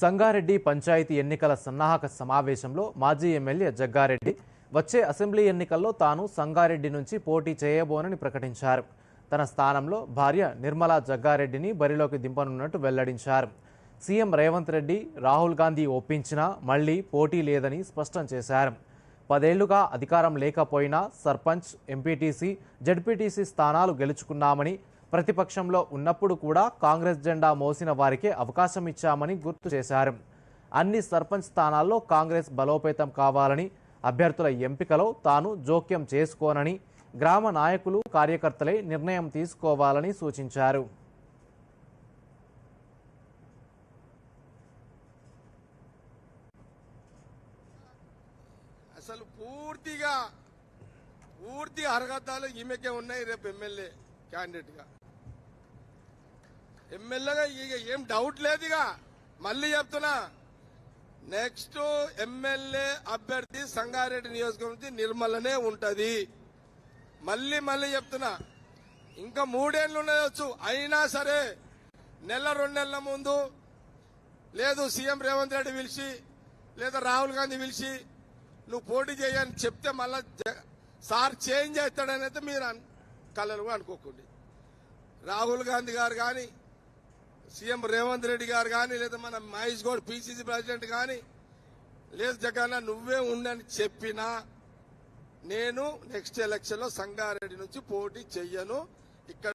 సంగారెడ్డి పంచాయతీ ఎన్నికల సన్నాహక సమావేశంలో మాజీ ఎమ్మెల్యే జగ్గారెడ్డి వచ్చే అసెంబ్లీ ఎన్నికల్లో తాను సంగారెడ్డి నుంచి పోటీ చేయబోనని ప్రకటించారు. తన స్థానంలో భార్య నిర్మలా జగ్గారెడ్డిని బరిలోకి దింపనున్నట్టు వెల్లడించారు. సీఎం రేవంత్ రెడ్డి రాహుల్ గాంధీ ఒప్పించినా మళ్ళీ పోటీ లేదని స్పష్టం చేశారు. పదేళ్ళుగా అధికారం లేకపోయినా సర్పంచ్ ఎంపీటీసీ జడ్పీటీసీ స్థానాలు గెలుచుకున్నామని ప్రతిపక్షంలో ఉన్నప్పుడు కూడా కాంగ్రెస్ జెండా మోసిన వారికే అవకాశం ఇచ్చామని గుర్తు చేశారు. అన్ని సర్పంచ్ స్థానాల్లో కాంగ్రెస్ బలోపేతం కావాలని అభ్యర్థుల ఎంపికలో తాను జోక్యం చేసుకోనని గ్రామ నాయకులు కార్యకర్తలే నిర్ణయం తీసుకోవాలని సూచించారు. అసలు పూర్తిగా పూర్తి అర్హతలు ఈమెకే ఉన్నాయి రేపు ఎమ్మెల్యే క్యాండిడేట్గా. ఎమ్మెల్యేగా ఇక ఏం డౌట్ లేదు ఇక మళ్ళీ చెప్తున్నా నెక్స్ట్ ఎమ్మెల్యే అభ్యర్థి సంగారెడ్డి నియోజకవర్గం నుంచి నిర్మలనే ఉంటది. మళ్ళీ మళ్ళీ చెప్తున్నా ఇంకా మూడేళ్ళు ఉండవచ్చు అయినా సరే నెల రెండు నెలల ముందు లేదు సీఎం రేవంత్ రెడ్డి పిలిచి లేదా రాహుల్ గాంధీ పిలిచి నువ్వు పోటీ చేయని చెప్తే మళ్ళా సార్ చేంజ్ అవుతాడని అయితే మీరు కలలుగా కూడా అనుకోకండి. రాహుల్ గాంధీ గారు కానీ సీఎం రేవంత్ రెడ్డి గారు కానీ లేదా మన మహేష్ గౌడ్ పిసిసి ప్రెసిడెంట్ కానీ లేదు జగన్ నువ్వే ఉండని చెప్పినా నేను నెక్స్ట్ ఎలక్షన్లో సంగారెడ్డి నుంచి పోటీ చెయ్యను. ఇక్కడ